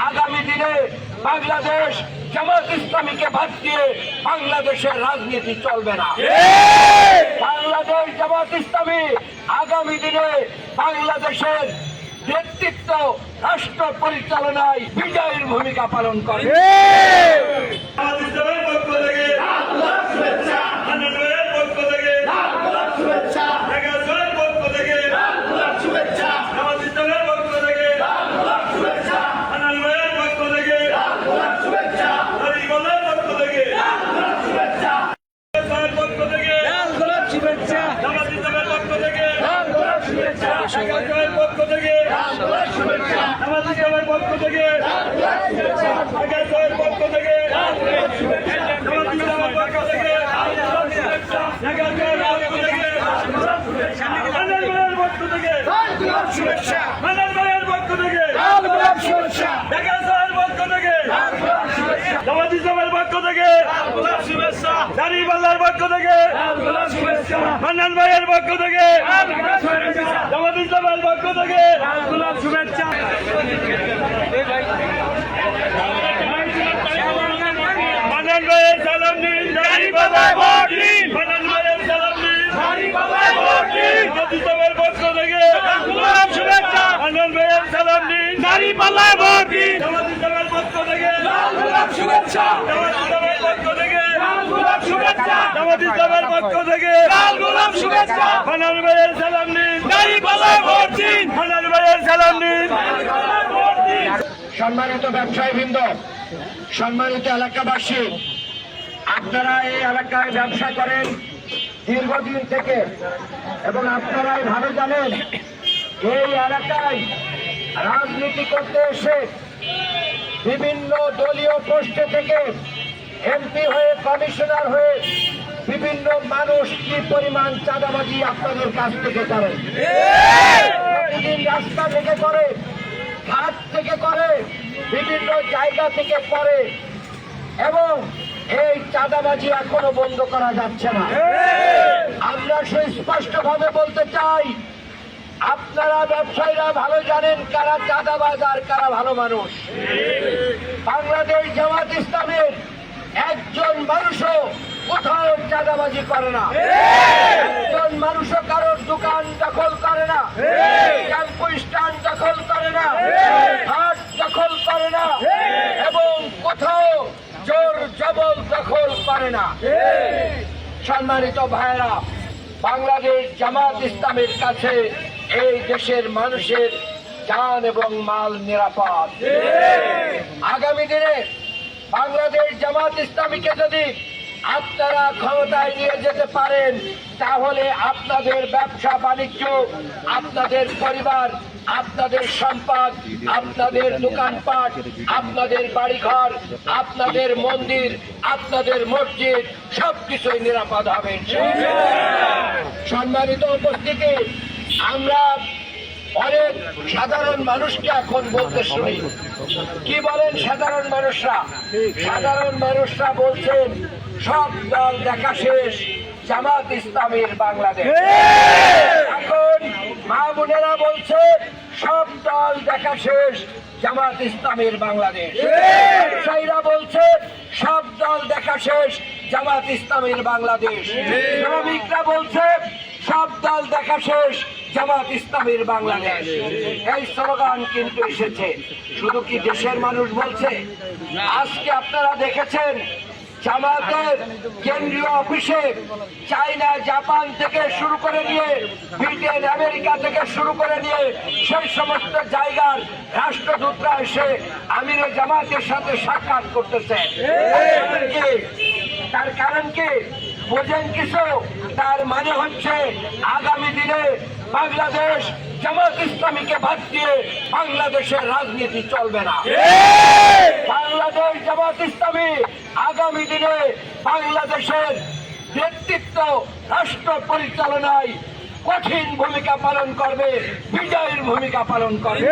আগামী দিনে বাংলাদেশ জামাত ইসলামীকে বাদ দিয়ে বাংলাদেশের রাজনীতি চলবে না। বাংলাদেশ জামাত ইসলামী আগামী দিনে বাংলাদেশের নেতৃত্ব রাষ্ট্র পরিচালনায় বিজয়ের ভূমিকা পালন করবে আমাদের সবার পক্ষ থেকে আনন্দের পক্ষ থেকে এগারোর পক্ষ থেকে আমাদের সবার পক্ষ থেকে আনন্দের পক্ষ থেকে হরিবলের পক্ষ থেকে সবার পক্ষ থেকে আমাদের সবার পক্ষ থেকে এগারোর পক্ষ থেকে আমাদের সবার পক্ষ থেকে পক্ষ থেকে পক্ষ পক্ষ ভাইয়ের পক্ষ থেকে পক্ষ জামাতি মান্নান ভাইয়ের পক্ষ থেকে সভার পক্ষ থেকে শুভেচ্ছা মান্নান ভাইয়ের সালাম নিন দাঁড়িপাল্লায় ভোট দিন মান্নান ভাইয়ের সালাম নিন দাঁড়িপাল্লায় ভোট দিন জামাতি সভার পক্ষ থেকে শুভেচ্ছা মান্নান ভাইয়ের সালাম নিন দাঁড়িপাল্লায় ভোট দিন জামাতি সভার পক্ষ থেকে শুভেচ্ছা জামাতি সভার পক্ষ থেকে শুভেচ্ছা জামাতি সভার পক্ষ থেকে। গোলাম শুভেচ্ছা। মান্নান ভাইয়ের সালাম নিন। দাঁড়িপাল্লায় ভোট দিন মান্নান ভাইয়ের সালাম নিন। সম্মানিত ব্যবসায়ী বৃন্দ সম্মানিত এলাকাবাসী আপনারা এই এলাকায় ব্যবসা করেন দীর্ঘদিন থেকে এবং আপনারাই ভালো জানেন এই এলাকায় রাজনীতি করতে এসে বিভিন্ন দলীয় পোস্টে থেকে এমপি হয়ে, কমিশনার হয়ে বিভিন্ন মানুষ কি পরিমাণ চাঁদাবাজি আপনাদের কাছ থেকে করে? প্রতিদিন রাস্তা থেকে করে হাট থেকে করে, বিভিন্ন জায়গা থেকে করে, এবং এই চাঁদাবাজি এখনও বন্ধ করা যাচ্ছে না। আমরা সুস্পষ্ট ভাবে বলতে চাই আপনারা ব্যবসায়ীরা ভালো জানেন কারা চাঁদাবাজ আর কারা ভালো মানুষ। বাংলাদেশ জামাত ইসলামের একজন মানুষও কোথাও চাঁদাবাজি করে না। একজন মানুষও কারোর দোকান দখল করে না। টেম্পো স্ট্যান্ড দখল করে না। হাট দখল করে না। এবং কোথাও জোর জবল দখল করে না। সম্মানিত ভাইরা বাংলাদেশ জামাত ইসলামের কাছে এই দেশের মানুষের জান এবং মাল নিরাপদ। আগামী দিনে বাংলাদেশ জামাত ইসলামীকে যদি আপনারা ক্ষমতায় নিয়ে যেতে পারেন তাহলে আপনাদের ব্যবসা বাণিজ্য আপনাদের পরিবার আপনাদের সম্পদ আপনাদের দোকানপাট আপনাদের বাড়িঘর আপনাদের মন্দির আপনাদের মসজিদ সবকিছুই নিরাপদ হবে সম্মানিত উপস্থিতি আমরা অনেক সাধারণ মানুষকে এখন বলতে শুনি। কি বলেন সাধারণ মানুষরা? সাধারণ মানুষরা বলছেন, সব দল দেখা শেষ, জামাত ইসলামের বাংলাদেশ। এখন মা বোনেরা বলছে সব দল দেখা শেষ, জামাত ইসলামের বাংলাদেশ। বলছে সব দল দেখা শেষ, জামাত ইসলামের বাংলাদেশ। শ্রমিকরা বলছে সব দল দেখা শেষ, জামাত ইসলামের বাংলাদেশ। এই স্লোগান কিন্তু এসেছে। শুধু কি দেশের মানুষ বলছে? আজকে আপনারা দেখেছেন, জামাতের কেন্দ্রীয় অফিসে চাইনা জাপান থেকে শুরু করে নিয়ে, ব্রিটেন, আমেরিকা থেকে শুরু করে নিয়ে, সেই সমস্ত জায়গার রাষ্ট্রদূতরা এসে আমিরে জামাতের সাথে সাক্ষাৎ করতেছে? তার কারণ কি? বোঝেন কিছু? তার মানে হচ্ছে আগামী দিনে বাংলাদেশ জামাত ইসলামীকে বাদ দিয়ে বাংলাদেশের রাজনীতি চলবে না। বাংলাদেশ জামাত ইসলামী আগামী দিনে বাংলাদেশের নেতৃত্ব রাষ্ট্র পরিচালনায় কঠিন ভূমিকা পালন করবে বিজয়ের ভূমিকা পালন করবে।